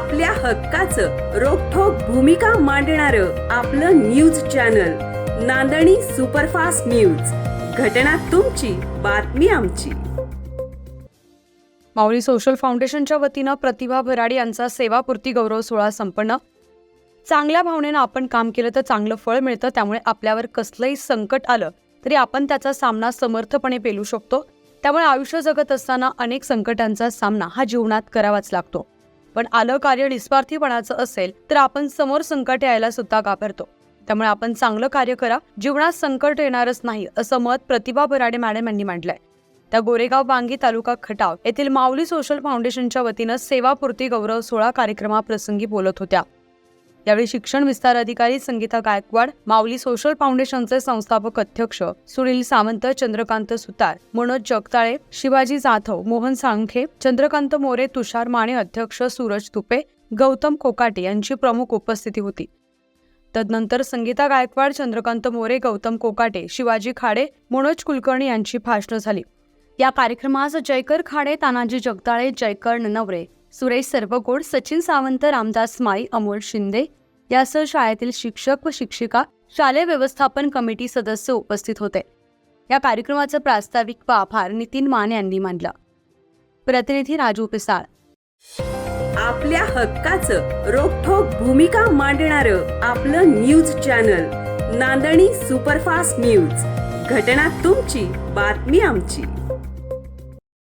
आपल्या हक्काचं रोखोक भूमिका मांडणार आपलं न्यूज चॅनल नांदणी सुपरफास्ट न्यूज. घटना तुमची बातमी आमची. माऊली सोशल फाउंडेशनच्या वतीनं प्रतिभा भराडी यांचा सेवापूर्ती गौरव सोहळा संपन्न. चांगल्या भावनेनं आपण काम केलं तर चांगलं फळ मिळतं त्यामुळे आपल्यावर कसलंही संकट आलं तरी आपण त्याचा सामना समर्थपणे पेलू शकतो. त्यामुळे आयुष्य जगत असताना अनेक संकटांचा सामना हा जीवनात करावाच लागतो. पण आलं कार्य निस्वार्थीपणाचं असेल तर आपण समोर संकट यायला सुद्धा घाबरतो. त्यामुळे आपण चांगलं कार्य करा जीवनात संकट येणारच नाही असं मत प्रतिभा बराडे मॅडम यांनी मांडलंय. त्या गोरेगाव बांगी तालुका खटाव येथील माऊली सोशल फाउंडेशनच्या वतीनं सेवापूर्ती गौरव सोहळा कार्यक्रमाप्रसंगी बोलत होत्या. यावेळी शिक्षण विस्तार अधिकारी संगीता गायकवाड माऊली सोशल फाउंडेशनचे संस्थापक अध्यक्ष सुनील सावंत चंद्रकांत सुतार मनोज जगताळे शिवाजी जाधव मोहन सांखे चंद्रकांत मोरे तुषार माने अध्यक्ष सूरज तुपे गौतम कोकाटे यांची प्रमुख उपस्थिती होती. तदनंतर संगीता गायकवाड चंद्रकांत मोरे गौतम कोकाटे शिवाजी खाडे मनोज कुलकर्णी यांची भाषणं झाली. या कार्यक्रमास जयकर खाडे तानाजी जगदाळे जयकर नवरे सुरेश सर्वगोड सचिन सावंत रामदास माई अमोल शिंदे यासह शाळेतील शिक्षक व शिक्षिका शालेय व्यवस्थापन कमिटी सदस्य उपस्थित होते. या कार्यक्रमाचं प्रास्ताविक व आभार नितीन मान यांनी मानला. प्रतिनिधी राजू पिसाळ. आपल्या हक्काचं रोखोक भूमिका मांडणार आपलं न्यूज चॅनल नांदणी सुपरफास्ट न्यूज. घटना तुमची बातमी आमची.